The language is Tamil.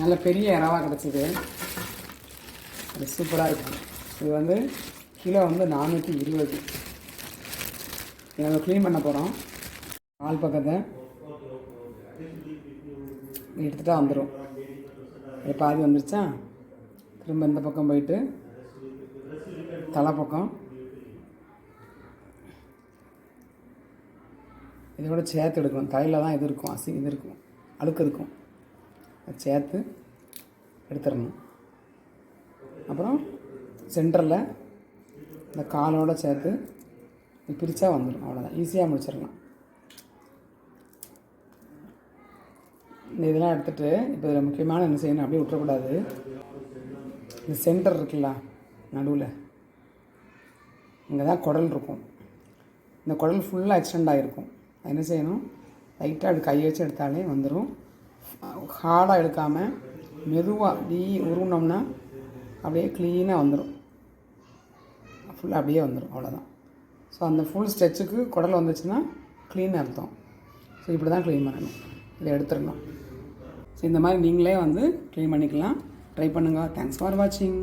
நல்ல பெரிய இறவா கிடச்சிது. அது சூப்பராக இருக்கும் இது வந்து கிலோ வந்து நானூற்றி இருபது. இதை நம்ம க்ளீன் பண்ண போகிறோம் ஆள் பக்கத்தை. எடுத்துகிட்டா வந்துடும் இது பாதி வந்துருச்சா? திரும்ப இந்த பக்கம் போயிட்டு தலை பக்கம். இதோட சேர்த்து எடுக்கணும். தலையில் தான் இது இருக்கும். அசி இது இருக்கும். அழுக்கு இருக்கும். சேர்த்து எடுத்துடணும். அப்புறம் சென்டரில் இந்த காலோடு சேர்த்து பிரித்தா வந்துடும் அவ்வளோதான் ஈஸியாக முடிச்சிடலாம். இந்த இதெல்லாம் எடுத்துகிட்டு இப்போ இதில் முக்கியமான என்ன செய்யணும் அப்படியே விட்டுறக்கூடாது. இந்த சென்டர் இருக்குல்ல நடுவில். இங்கே தான் குடல் இருக்கும். இந்த குடல் ஃபுல்லாக எக்ஸ்டெண்ட் ஆகிருக்கும் அது என்ன செய்யணும்? லைட்டாக அப்படி கையை வச்சு எடுத்தாலே வந்துடும் ஹார்டாக எடுக்காமல் மெதுவாக டீ உருவினோம்னா அப்படியே க்ளீனாக வந்துடும் ஃபுல்லாக அப்படியே வந்துடும் அவ்வளோதான் ஸோ அந்த ஃபுல் ஸ்ட்ரெச்சுக்கு குடல் வந்துச்சுன்னா க்ளீன் அர்த்தம். ஸோ இப்படி தான் க்ளீன் பண்ணணும். இதை எடுத்துடணும். ஸோ இந்த மாதிரி நீங்களே வந்து க்ளீன் பண்ணிக்கலாம். ட்ரை பண்ணுங்கள் தேங்க்ஸ் ஃபார் வாட்சிங்